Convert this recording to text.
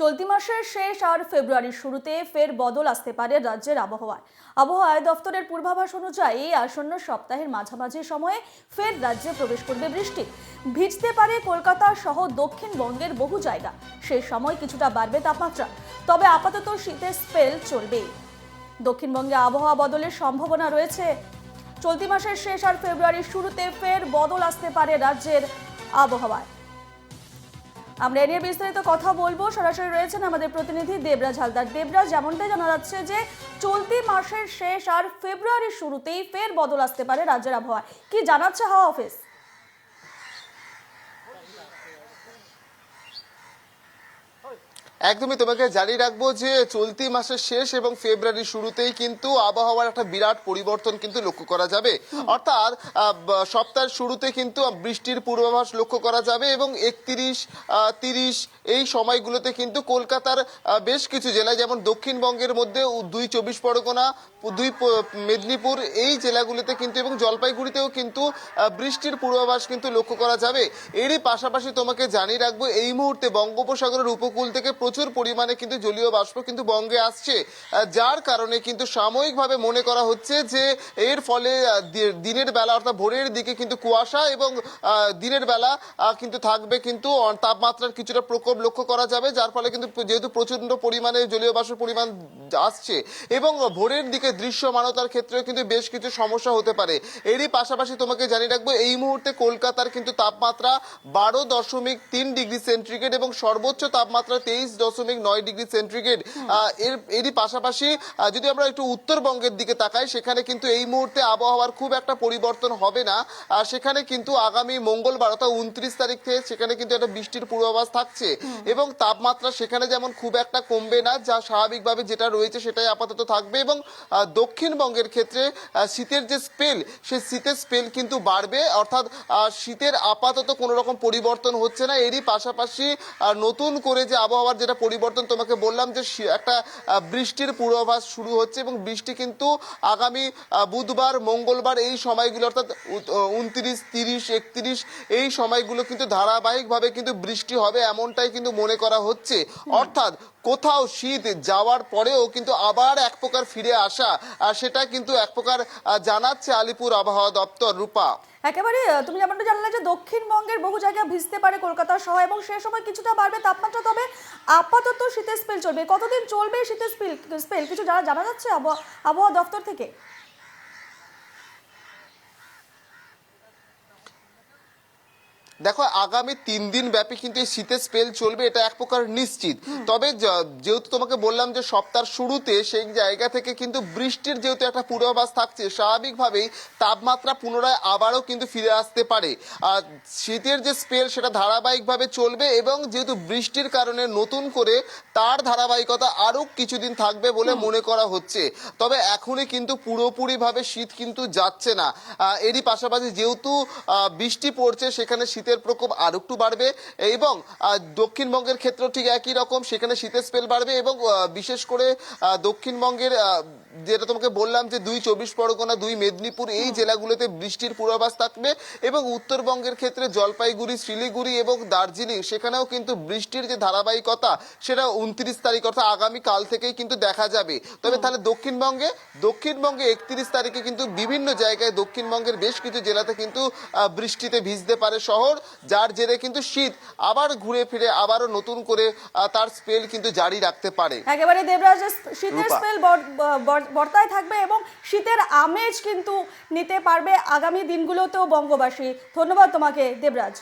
চলতি মাসের শেষ আর ফেব্রুয়ারির শুরুতে ফের বদল আসতে পারে রাজ্যের আবহাওয়ায়। আবহাওয়া দফতরের পূর্বাভাস অনুযায়ী আসন্ন সপ্তাহের মাঝামাঝি সময়ে ফের রাজ্যে প্রবেশ করবে বৃষ্টি। ভিজতে পারে কলকাতা সহ দক্ষিণবঙ্গের বহু জায়গা। সেই সময় কিছুটা বাড়বে তাপমাত্রা। তবে আপাতত শীতের স্পেল চলবেই। দক্ষিণবঙ্গে আবহাওয়া বদলের সম্ভাবনা রয়েছে। চলতি মাসের শেষ আর ফেব্রুয়ারির শুরুতে ফের বদল আসতে পারে রাজ্যের আবহাওয়ায়। আমরা এ বিস্তারিত কথা বলব। সরাসরি রয়েছেন আমাদের প্রতিনিধি দেবরাজ হালদার। দেবরাজ যেমনটাই জানা যাচ্ছে যে চলতি মাসের শেষ আর ফেব্রুয়ারির শুরুতেই ফের বদল আসতে পারে রাজ্যের আবহাওয়া। কি জানাচ্ছে হাওয়া অফিস? একদমই তোমাকে জানিয়ে রাখব যে চলতি মাসের শেষ এবং ফেব্রুয়ারির শুরুতেই কিন্তু আবহাওয়ার একটা বিরাট পরিবর্তন কিন্তু লক্ষ্য করা যাবে। অর্থাৎ সপ্তাহের শুরুতে কিন্তু বৃষ্টির পূর্বাভাস লক্ষ্য করা যাবে এবং একত্রিশ তিরিশ এই সময়গুলোতে কিন্তু কলকাতার বেশ কিছু জেলায় যেমন দক্ষিণবঙ্গের মধ্যে দুই চব্বিশ পরগনা দুই মেদিনীপুর এই জেলাগুলিতে কিন্তু এবং জলপাইগুড়িতেও কিন্তু বৃষ্টির পূর্বাভাস কিন্তু লক্ষ্য করা যাবে। এরই পাশাপাশি তোমাকে জানিয়ে রাখব এই মুহূর্তে বঙ্গোপসাগরের উপকূল থেকে প্রচুর পরিমাণে কিন্তু জলীয় বাষ্প কিন্তু বঙ্গে আসছে যার কারণে কিন্তু সাময়িকভাবে মনে করা হচ্ছে যে এর ফলে দিনের বেলা অর্থাৎ ভোরের দিকে কিন্তু কুয়াশা এবং দিনের বেলা কিন্তু থাকবে কিন্তু তাপমাত্রার কিছুটা প্রকোপ লক্ষ্য করা যাবে, যার ফলে কিন্তু যেহেতু প্রচণ্ড পরিমাণে জলীয় বাষ্পের পরিমাণ আসছে এবং ভোরের দিকে দৃশ্যমানতার ক্ষেত্রেও কিন্তু বেশ কিছু সমস্যা হতে পারে। এরই পাশাপাশি তোমাকে জানিয়ে রাখব, এই মুহূর্তে কলকাতার কিন্তু তাপমাত্রা বারো দশমিক তিন ডিগ্রি সেন্টিগ্রেড এবং সর্বোচ্চ তাপমাত্রা তেইশ দশমিক নয় ডিগ্রি সেন্টিগ্রেড। এর, এরই পাশাপাশি যদি আমরা একটু উত্তরবঙ্গের দিকে তাকাই, সেখানে কিন্তু এই মুহূর্তে আবহাওয়ার খুব একটা পরিবর্তন হবে না। সেখানে কিন্তু আগামী মঙ্গলবার অর্থাৎ উনত্রিশ তারিখ থেকে সেখানে কিন্তু একটা বৃষ্টির পূর্বাভাস থাকছে। এবং তাপমাত্রা সেখানে যেমন খুব একটা কমবে না, যা স্বাভাবিকভাবে যেটা রয়েছে সেটাই আপাতত থাকবে। এবং দক্ষিণবঙ্গের ক্ষেত্রে শীতের যে স্পেল, সে শীতের স্পেল কিন্তু বাড়বে। অর্থাৎ শীতের আপাতত কোনো রকম পরিবর্তন হচ্ছে না। এরই পাশাপাশি নতুন করে যে আবহাওয়ার পরিবর্তন তোমাকে বললাম যে একটা বৃষ্টির পূর্বাভাস শুরু হচ্ছে এবং বৃষ্টি কিন্তু আগামী বুধবার মঙ্গলবার এই সময়গুলো অর্থাৎ উনত্রিশ তিরিশ একত্রিশ এই সময়গুলো কিন্তু ধারাবাহিকভাবে কিন্তু বৃষ্টি হবে এমনটাই কিন্তু মনে করা হচ্ছে। অর্থাৎ কোথাও শীত যাওয়ার পরেও কিন্তু আবার এক প্রকার ফিরে আসা আর সেটা কিন্তু এক প্রকার জানাচ্ছে আলিপুর আবহাওয়া দপ্তর রূপা। একেবারে তুমি যেমনটা জানলে যে দক্ষিণবঙ্গের বহু জায়গা ভিজতে পারে কলকাতা সহ এবং সে সময় কিছুটা বাড়বে তাপমাত্রা, তবে আপাতত শীতের স্পেল চলবে। কতদিন চলবে শীতের স্পেল স্পেল কিছু যারা জানা যাচ্ছে আবহাওয়া আবহাওয়া দপ্তর থেকে? দেখো আগামী তিন দিন ব্যাপী কিন্তু এই শীতের স্পেল চলবে এটা এক প্রকার নিশ্চিত। তবে যেহেতু তোমাকে বললাম যে সপ্তাহের শুরুতে সেই জায়গা থেকে কিন্তু বৃষ্টির যেহেতু একটা পূর্বাভাস থাকছে স্বাভাবিকভাবেই তাপমাত্রা পুনরায় আবারও কিন্তু ফিরে আসতে পারে। আর শীতের যে স্পেল সেটা ধারাবাহিকভাবে চলবে এবং যেহেতু বৃষ্টির কারণে নতুন করে তার ধারাবাহিকতা আরও কিছুদিন থাকবে বলে মনে করা হচ্ছে। তবে এখনই কিন্তু পুরোপুরিভাবে শীত কিন্তু যাচ্ছে না। এরই পাশাপাশি যেহেতু বৃষ্টি পড়ছে সেখানে শীতের প্রকোপ আর একটু বাড়বে, এবং দক্ষিণবঙ্গের ক্ষেত্রেও ঠিক একই রকম, সেখানে শীতের স্পেল বাড়বে, এবং বিশেষ করে দক্ষিণবঙ্গের যেটা তোমাকে বললাম যে দুই চব্বিশ পরগনা দুই মেদিনীপুর এই জেলাগুলোতে বৃষ্টির পূর্বাভাস থাকবে এবং উত্তরবঙ্গের ক্ষেত্রে জলপাইগুড়ি শিলিগুড়ি এবং দার্জিলিং সেখানেও কিন্তু বৃষ্টির যে ধারাবাহিকতা সেটা উনত্রিশ তারিখ অর্থাৎ আগামী কাল থেকেই কিন্তু দেখা যাবে। তবে তাহলে দক্ষিণবঙ্গে দক্ষিণবঙ্গে একত্রিশ তারিখে কিন্তু বিভিন্ন জায়গায় দক্ষিণবঙ্গের বেশ কিছু জেলাতে কিন্তু আহ, বৃষ্টিতে ভিজতে পারে শহর যার জেরে কিন্তু শীত আবার ঘুরে ফিরে আবারও নতুন করে আহ, তার স্পেল কিন্তু জারি রাখতে পারে। একেবারে দেবরাজ শীতের স্পেল বর্তায় থাকবে এবং শীতের আমেজ কিন্তু নিতে পারবে আগামী দিনগুলোতেও বঙ্গবাসী। ধন্যবাদ তোমাকে দেবরাজ।